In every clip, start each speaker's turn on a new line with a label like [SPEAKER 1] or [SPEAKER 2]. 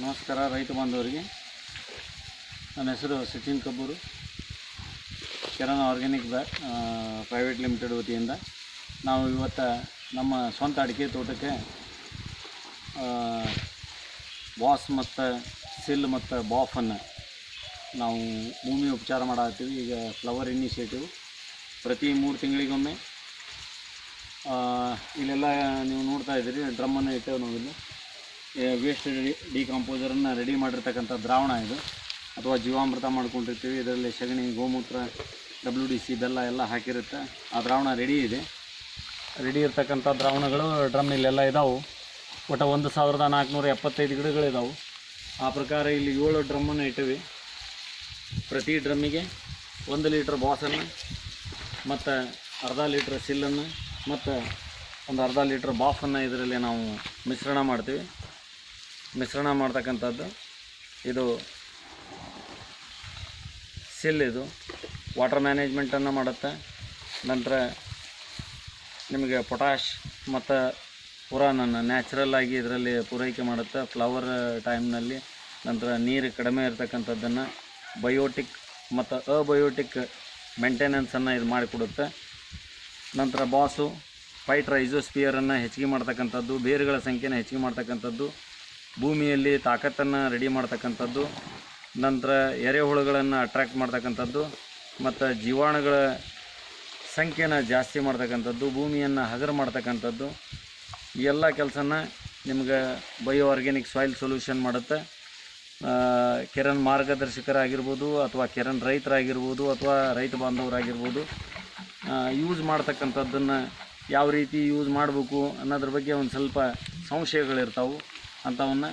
[SPEAKER 1] ನಮಸ್ಕಾರ ರೈತ ಬಾಂಧವರಿಗೆ. ನನ್ನ ಹೆಸರು ಸಚಿನ್ ಕಬ್ಬೂರು. ಕಿರಣ್ ಆರ್ಗ್ಯಾನಿಕ್ ಬ್ಯಾ ಪ್ರೈವೇಟ್ ಲಿಮಿಟೆಡ್ ವತಿಯಿಂದ ನಾವು ಇವತ್ತು ನಮ್ಮ ಸ್ವಂತ ಅಡಿಕೆ ತೋಟಕ್ಕೆ ಬಾಸ್ ಮತ್ತು ಸಿಲ್ ಮತ್ತು ಬಾಫನ್ನು ನಾವು ಭೂಮಿ ಉಪಚಾರ ಮಾಡತ್ತೀವಿ ಈಗ ಫ್ಲವರ್ ಇನಿಷಿಯೇಟಿವ್ ಪ್ರತಿ ಮೂರು ತಿಂಗಳಿಗೊಮ್ಮೆ. ಇಲ್ಲೆಲ್ಲ ನೀವು ನೋಡ್ತಾ ಇದ್ದೀರಿ, ಡ್ರಮ್ಮನ್ನು ಇಟ್ಟೇವೆ ನಾವಿಲ್ಲಿ. ವೇಸ್ಟ್ ಡಿಕಾಂಪೋಸರನ್ನು ರೆಡಿ ಮಾಡಿರ್ತಕ್ಕಂಥ ದ್ರಾವಣ ಇದು. ಅಥವಾ ಜೀವಾಮೃತ ಮಾಡ್ಕೊಂಡಿರ್ತೀವಿ. ಇದರಲ್ಲಿ ಸಗಣಿ, ಗೋಮೂತ್ರ ಡಬ್ಲ್ಯೂ ಡಿ ಸಿ ಬೆಲ್ಲ ಎಲ್ಲ ಹಾಕಿರುತ್ತೆ. ಆ ದ್ರಾವಣ ರೆಡಿ ಇದೆ. ರೆಡಿ ಇರ್ತಕ್ಕಂಥ ದ್ರಾವಣಗಳು ಡ್ರಮ್ ಇಲ್ಲೆಲ್ಲ ಇದಾವೆ. ಒಟ್ಟು ಒಂದು ಸಾವಿರದ ನಾಲ್ಕುನೂರ ಎಪ್ಪತ್ತೈದು ಗಿಡಗಳಿದಾವೆ. ಆ ಪ್ರಕಾರ ಇಲ್ಲಿ ಏಳು ಡ್ರಮ್ಮನ್ನು ಇಟ್ಟಿವಿ. ಪ್ರತಿ ಡ್ರಮ್ಮಿಗೆ ಒಂದು ಲೀಟ್ರ್ ಬಾಸನ್ನು ಮತ್ತು ಅರ್ಧ ಲೀಟ್ರ್ ಸಿಲ್ಲನ್ನು ಮತ್ತು ಒಂದು ಅರ್ಧ ಲೀಟ್ರ್ ಬಾಫನ್ನು ಇದರಲ್ಲಿ ನಾವು ಮಿಶ್ರಣ ಮಾಡ್ತೀವಿ. ಮಿಶ್ರಣ ಮಾಡ್ತಕ್ಕಂಥದ್ದು. ಇದು ಸಿಲ್ ಇದು. ವಾಟರ್ ಮ್ಯಾನೇಜ್ಮೆಂಟನ್ನು ಮಾಡುತ್ತೆ. ನಂತರ ನಿಮಗೆ ಪೊಟ್ಯಾಶ್ ಮತ್ತು ಪುರಾನನ್ನು ನ್ಯಾಚುರಲ್ ಆಗಿ ಇದರಲ್ಲಿ ಪೂರೈಕೆ ಮಾಡುತ್ತೆ. ಫ್ಲವರ್ ಟೈಮ್ನಲ್ಲಿ ನಂತರ ನೀರು ಕಡಿಮೆ ಇರತಕ್ಕಂಥದ್ದನ್ನು ಬಯೋಟಿಕ್ ಮತ್ತು ಅಬಯೋಟಿಕ್ ಮೇಂಟೆನೆನ್ಸನ್ನು ಇದು ಮಾಡಿಕೊಡುತ್ತೆ. ನಂತರ ಬಾಸು ಫೈಟ್ ರೈಸೋಸ್ಪಿಯರನ್ನು ಹೆಚ್ಚಿಗೆ ಮಾಡ್ತಕ್ಕಂಥದ್ದು, ಬೇರುಗಳ ಸಂಖ್ಯೆನ ಹೆಚ್ಚಿಗೆ ಮಾಡ್ತಕ್ಕಂಥದ್ದು ಭೂಮಿಯಲ್ಲಿ ತಾಕತ್ತನ್ನು ರೆಡಿ ಮಾಡ್ತಕ್ಕಂಥದ್ದು, ನಂತರ ಎರೆಹುಳುಗಳನ್ನು ಅಟ್ರ್ಯಾಕ್ಟ್ ಮಾಡ್ತಕ್ಕಂಥದ್ದು, ಮತ್ತು ಜೀವಾಣುಗಳ ಸಂಖ್ಯೆನ ಜಾಸ್ತಿ ಮಾಡ್ತಕ್ಕಂಥದ್ದು, ಭೂಮಿಯನ್ನು ಹಗರು ಮಾಡ್ತಕ್ಕಂಥದ್ದು, ಈ ಎಲ್ಲ ಕೆಲಸನ ನಿಮ್ಗೆ ಬಯೋ ಆರ್ಗ್ಯಾನಿಕ್ ಸಾಯಿಲ್ ಸೊಲ್ಯೂಷನ್ ಮಾಡುತ್ತೆ ಕಿರಣ್ ಮಾರ್ಗದರ್ಶಕರಾಗಿರ್ಬೋದು ಅಥವಾ ಕಿರಣ್ ರೈತರಾಗಿರ್ಬೋದು ಅಥವಾ ರೈತ ಬಾಂಧವರಾಗಿರ್ಬೋದು ಯೂಸ್ ಮಾಡ್ತಕ್ಕಂಥದ್ದನ್ನು ಯಾವ ರೀತಿ ಯೂಸ್ ಮಾಡಬೇಕು ಅನ್ನೋದ್ರ ಬಗ್ಗೆ ಒಂದು ಸ್ವಲ್ಪ ಸಂಶಯಗಳಿರ್ತಾವೆ. ಅಂಥವನ್ನ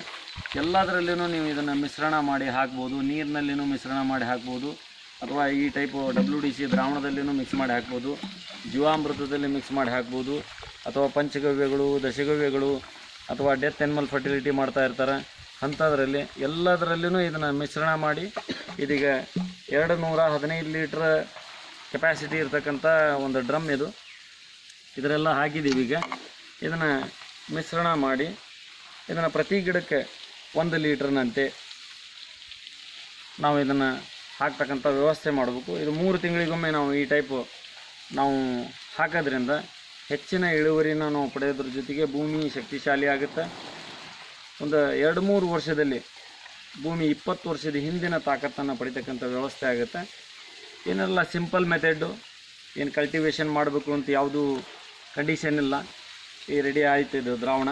[SPEAKER 1] ಎಲ್ಲದರಲ್ಲೂ ನೀವು ಇದನ್ನು ಮಿಶ್ರಣ ಮಾಡಿ ಹಾಕ್ಬೋದು, ನೀರಿನಲ್ಲಿನೂ ಮಿಶ್ರಣ ಮಾಡಿ ಹಾಕ್ಬೋದು, ಅಥವಾ ಈ ಟೈಪು ಡಬ್ಲ್ಯೂ ಡಿ ಸಿ ದ್ರಾವಣದಲ್ಲಿನೂ ಮಿಕ್ಸ್ ಮಾಡಿ ಹಾಕ್ಬೋದು, ಜೀವಾಮೃತದಲ್ಲಿ ಮಿಕ್ಸ್ ಮಾಡಿ ಹಾಕ್ಬೋದು, ಅಥವಾ ಪಂಚಗವ್ಯಗಳು, ದಶಗವ್ಯಗಳು, ಅಥವಾ ಡೆತ್ ಎನಿಮಲ್ ಫರ್ಟಿಲಿಟಿ ಮಾಡ್ತಾ ಇರ್ತಾರೆ. ಅಂಥದ್ರಲ್ಲಿ ಎಲ್ಲದರಲ್ಲಿನೂ ಇದನ್ನು ಮಿಶ್ರಣ ಮಾಡಿ ಇದೀಗ ಎರಡು ನೂರ ಹದಿನೈದು ಲೀಟ್ರ್ ಕೆಪ್ಯಾಸಿಟಿ ಇರ್ತಕ್ಕಂಥ ಒಂದು ಡ್ರಮ್ ಇದು. ಇದರೆಲ್ಲ ಹಾಕಿದ್ದೀವಿ ಈಗ. ಇದನ್ನು ಮಿಶ್ರಣ ಮಾಡಿ ಇದನ್ನು ಪ್ರತಿ ಗಿಡಕ್ಕೆ ಒಂದು ಲೀಟ್ರ್ನಂತೆ ನಾವು ಇದನ್ನು ಹಾಕ್ತಕ್ಕಂಥ ವ್ಯವಸ್ಥೆ ಮಾಡಬೇಕು. ಇದು ಮೂರು ತಿಂಗಳಿಗೊಮ್ಮೆ ನಾವು ಈ ಟೈಪು ನಾವು ಹಾಕೋದ್ರಿಂದ ಹೆಚ್ಚಿನ ಇಳುವರಿನ ನಾವು ಪಡೆಯೋದ್ರ ಜೊತೆಗೆ ಭೂಮಿ ಶಕ್ತಿಶಾಲಿ ಆಗುತ್ತೆ. ಒಂದು ಎರಡು ಮೂರು ವರ್ಷದಲ್ಲಿ ಭೂಮಿ ಇಪ್ಪತ್ತು ವರ್ಷದ ಹಿಂದಿನ ತಾಕತ್ತನ್ನು ಪಡಿತಕ್ಕಂಥ ವ್ಯವಸ್ಥೆ ಆಗುತ್ತೆ. ಏನೆಲ್ಲ ಸಿಂಪಲ್ ಮೆಥಡ್ಡು ಏನು ಕಲ್ಟಿವೇಷನ್ ಮಾಡಬೇಕು ಅಂತ ಯಾವುದೂ ಕಂಡೀಷನ್ ಇಲ್ಲ. ಈ ರೆಡಿ ಆಯಿತು ಇದು ದ್ರಾವಣ.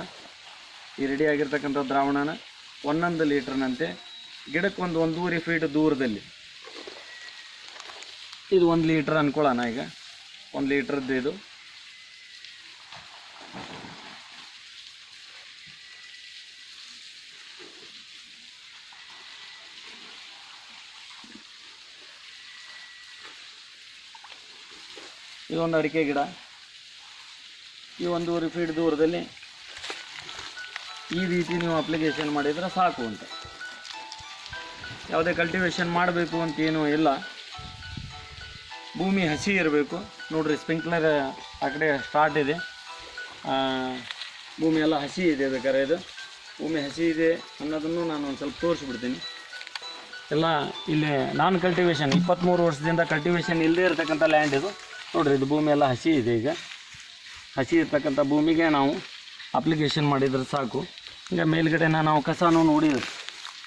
[SPEAKER 1] ಈ ರೆಡಿ ಆಗಿರ್ತಕ್ಕಂಥ ದ್ರಾವಣನ ಒಂದೊಂದು ಲೀಟ್ರ್ನಂತೆ ಗಿಡಕ್ಕೆ ಒಂದು ಒಂದೂವರೆ ಫೀಟ್ ದೂರದಲ್ಲಿ. ಇದು ಒಂದು ಲೀಟ್ರ್ ಅನ್ಕೊಳ್ಳೋಣ ಈಗ. ಒಂದು ಲೀಟ್ರದ್ದು ಇದು. ಇದೊಂದು ಅಡಿಕೆ ಗಿಡ. ಈ ಒಂದೂವರೆ ಫೀಟ್ ದೂರದಲ್ಲಿ ಈ ರೀತಿ ನೀವು ಅಪ್ಲಿಕೇಶನ್ ಮಾಡಿದರೆ ಸಾಕು ಅಂತ. ಯಾವುದೇ ಕಲ್ಟಿವೇಷನ್ ಮಾಡಬೇಕು ಅಂತ ಏನೂ ಇಲ್ಲ. ಭೂಮಿ ಹಸಿ ಇರಬೇಕು. ನೋಡ್ರಿ ಸ್ಪ್ರಿಂಕ್ಲರ್ ಆ ಕಡೆ ಸ್ಟಾರ್ಟ್ ಇದೆ. ಭೂಮಿ ಎಲ್ಲ ಹಸಿ ಇದೆ ಬೇಕಾದ್ರೆ ಇದು. ಭೂಮಿ ಹಸಿ ಇದೆ ಅನ್ನೋದನ್ನು ನಾನು ಒಂದು ಸ್ವಲ್ಪ ತೋರಿಸ್ಬಿಡ್ತೀನಿ. ಎಲ್ಲ ಇಲ್ಲಿ ನಾನ್ ಕಲ್ಟಿವೇಷನ್ ಇಪ್ಪತ್ತ್ಮೂರು ವರ್ಷದಿಂದ ಕಲ್ಟಿವೇಷನ್ ಇಲ್ಲದೇ ಇರತಕ್ಕಂಥ ಲ್ಯಾಂಡ್ ಇದು. ನೋಡ್ರಿ, ಇದು ಭೂಮಿ ಎಲ್ಲ ಹಸಿ ಇದೆ ಈಗ. ಹಸಿ ಇರ್ತಕ್ಕಂಥ ಭೂಮಿಗೆ ನಾವು ಅಪ್ಲಿಕೇಶನ್ ಮಾಡಿದರೆ ಸಾಕು. ಈಗ ಮೇಲ್ಗಡೆನ ನಾವು ಕಸನೂ ನೋಡಿದ್ರು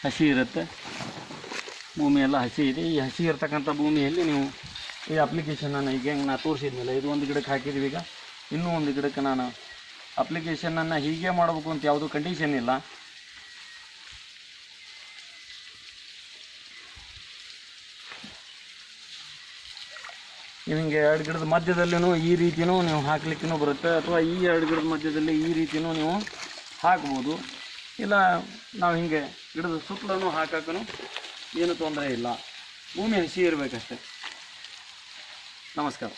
[SPEAKER 1] ಹಸಿ ಇರುತ್ತೆ. ಭೂಮಿ ಎಲ್ಲ ಹಸಿ ಇದೆ. ಈ ಹಸಿ ಇರ್ತಕ್ಕಂಥ ಭೂಮಿಯಲ್ಲಿ ನೀವು ಈ ಅಪ್ಲಿಕೇಶನನ್ನು ಈಗ ಹೆಂಗೆ ನಾನು ತೋರಿಸಿದ್ಮೇಲೆ ಇದು ಒಂದು ಗಿಡಕ್ಕೆ ಹಾಕಿದ್ವಿ ಈಗ. ಇನ್ನೂ ಒಂದು ಗಿಡಕ್ಕೆ ನಾನು ಅಪ್ಲಿಕೇಶನನ್ನು ಹೀಗೆ ಮಾಡಬೇಕು ಅಂತ ಯಾವುದೂ ಕಂಡೀಷನ್ ಇಲ್ಲ. ನಿಮಗೆ ಎರಡು ಗಿಡದ ಮಧ್ಯದಲ್ಲಿನೂ ಈ ರೀತಿಯೂ ನೀವು ಹಾಕ್ಲಿಕ್ಕೂ ಬರುತ್ತೆ. ಅಥವಾ ಈ ಎರಡು ಗಿಡದ ಮಧ್ಯದಲ್ಲಿ ಈ ರೀತಿಯೂ ನೀವು ಹಾಕ್ಬೋದು. ಇಲ್ಲ ನಾವು ಹಿಂಗೆ ಗಿಡದ ಸುತ್ತಲೂ ಹಾಕೋಕ್ಕೂ ಏನು ತೊಂದರೆ ಇಲ್ಲ. ಭೂಮಿ ಹಸಿ ಇರಬೇಕಷ್ಟೆ. ನಮಸ್ಕಾರ.